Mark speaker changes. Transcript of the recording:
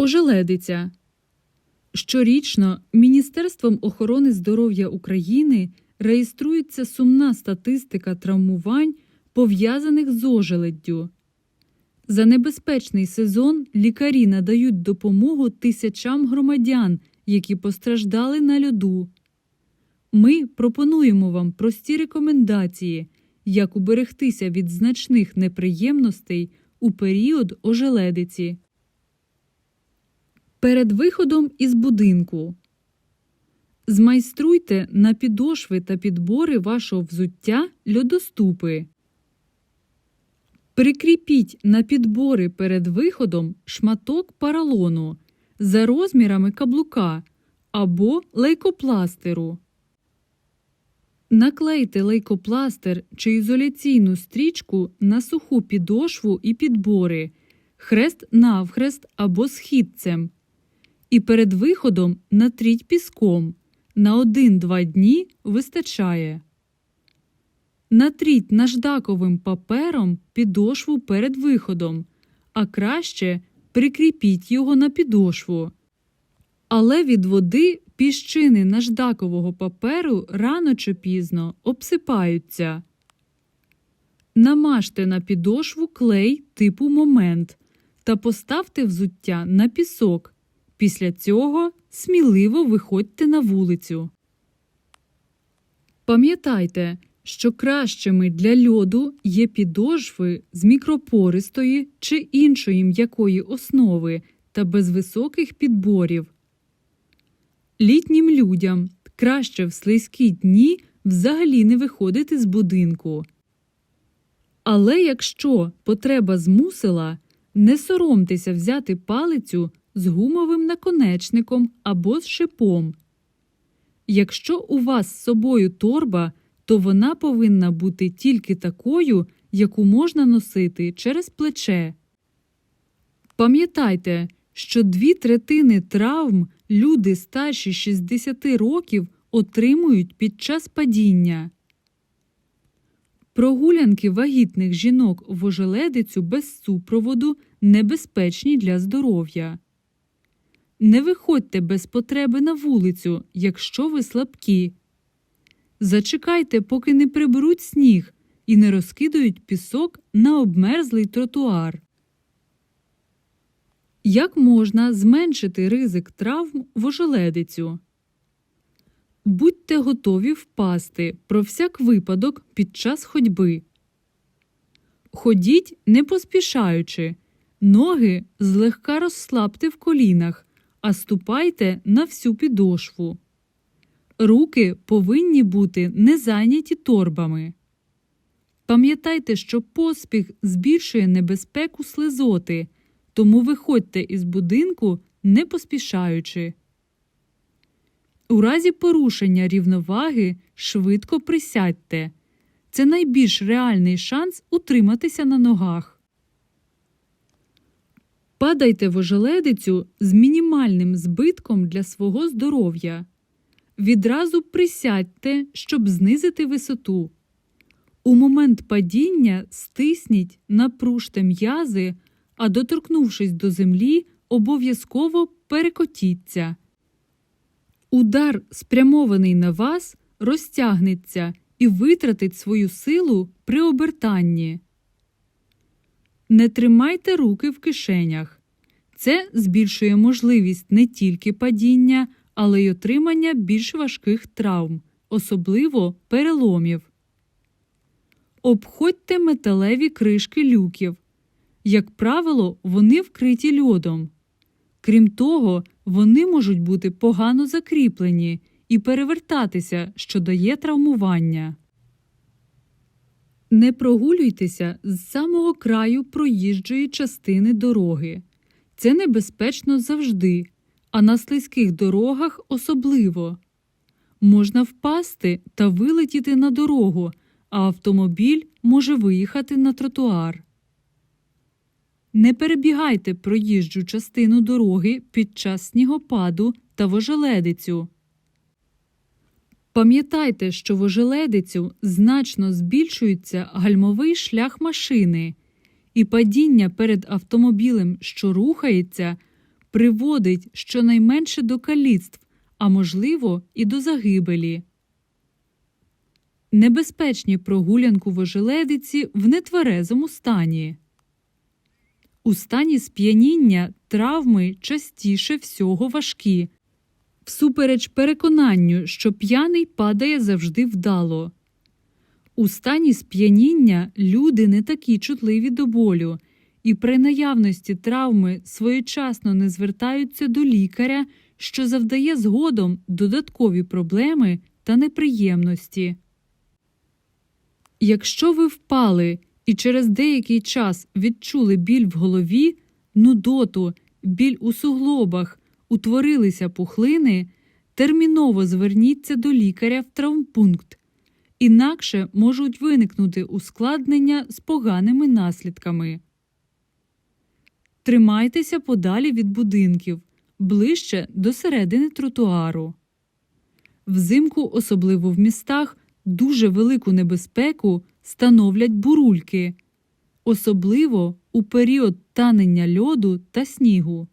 Speaker 1: Ожеледиця. Щорічно Міністерством охорони здоров'я України реєструється сумна статистика травмувань, пов'язаних з ожеледдю. За небезпечний сезон лікарі надають допомогу тисячам громадян, які постраждали на льоду. Ми пропонуємо вам прості рекомендації, як уберегтися від значних неприємностей у період ожеледиці. Перед виходом із будинку змайструйте на підошви та підбори вашого взуття льодоступи. Прикріпіть на підбори перед виходом шматок паралону за розмірами каблука або лейкопластеру. Наклейте лейкопластер чи ізоляційну стрічку на суху підошву і підбори, хрест навхрест або східцем. І перед виходом натріть піском. На 1-2 дні вистачає. Натріть наждаковим папером підошву перед виходом, а краще прикріпіть його на підошву. Але від води піщини наждакового паперу рано чи пізно обсипаються. Намажте на підошву клей типу момент та поставте взуття на пісок. Після цього сміливо виходьте на вулицю. Пам'ятайте, що кращими для льоду є підошви з мікропористої чи іншої м'якої основи та без високих підборів. Літнім людям краще в слизькі дні взагалі не виходити з будинку. Але якщо потреба змусила, не соромтеся взяти палицю з гумовим наконечником або з шипом. Якщо у вас з собою торба, то вона повинна бути тільки такою, яку можна носити через плече. Пам'ятайте, що дві третини травм люди старші 60 років отримують під час падіння. Прогулянки вагітних жінок в ожеледицю без супроводу небезпечні для здоров'я. Не виходьте без потреби на вулицю, якщо ви слабкі. Зачекайте, поки не приберуть сніг і не розкидають пісок на обмерзлий тротуар. Як можна зменшити ризик травм в ожеледицю? Будьте готові впасти про всяк випадок під час ходьби. Ходіть не поспішаючи. Ноги злегка розслабте в колінах, а ступайте на всю підошву. Руки повинні бути не зайняті торбами. Пам'ятайте, що поспіх збільшує небезпеку слизоти, тому виходьте із будинку не поспішаючи. У разі порушення рівноваги швидко присядьте. Це найбільш реальний шанс утриматися на ногах. Падайте в ожеледицю з мінімальним збитком для свого здоров'я. Відразу присядьте, щоб знизити висоту. У момент падіння стисніть, напружте м'язи, а доторкнувшись до землі, обов'язково перекотіться. Удар, спрямований на вас, розтягнеться і витратить свою силу при обертанні. Не тримайте руки в кишенях. Це збільшує можливість не тільки падіння, але й отримання більш важких травм, особливо переломів. Обходьте металеві кришки люків. Як правило, вони вкриті льодом. Крім того, вони можуть бути погано закріплені і перевертатися, що дає травмування. Не прогулюйтеся з самого краю проїжджої частини дороги. Це небезпечно завжди, а на слизьких дорогах особливо. Можна впасти та вилетіти на дорогу, а автомобіль може виїхати на тротуар. Не перебігайте проїжджу частину дороги під час снігопаду та вожеледицю. Пам'ятайте, що в ожеледицю значно збільшується гальмовий шлях машини, і падіння перед автомобілем, що рухається, приводить щонайменше до каліцтв, а можливо, і до загибелі. Небезпечні прогулянку в ожеледиці в нетверезому стані. У стані сп'яніння травми частіше всього важкі. Всупереч переконанню, що п'яний падає завжди вдало. У стані сп'яніння люди не такі чутливі до болю, і при наявності травми своєчасно не звертаються до лікаря, що завдає згодом додаткові проблеми та неприємності. Якщо ви впали і через деякий час відчули біль в голові, нудоту, біль у суглобах, утворилися пухлини, терміново зверніться до лікаря в травмпункт. Інакше можуть виникнути ускладнення з поганими наслідками. Тримайтеся подалі від будинків, ближче до середини тротуару. Взимку, особливо в містах, дуже велику небезпеку становлять бурульки, особливо у період танення льоду та снігу.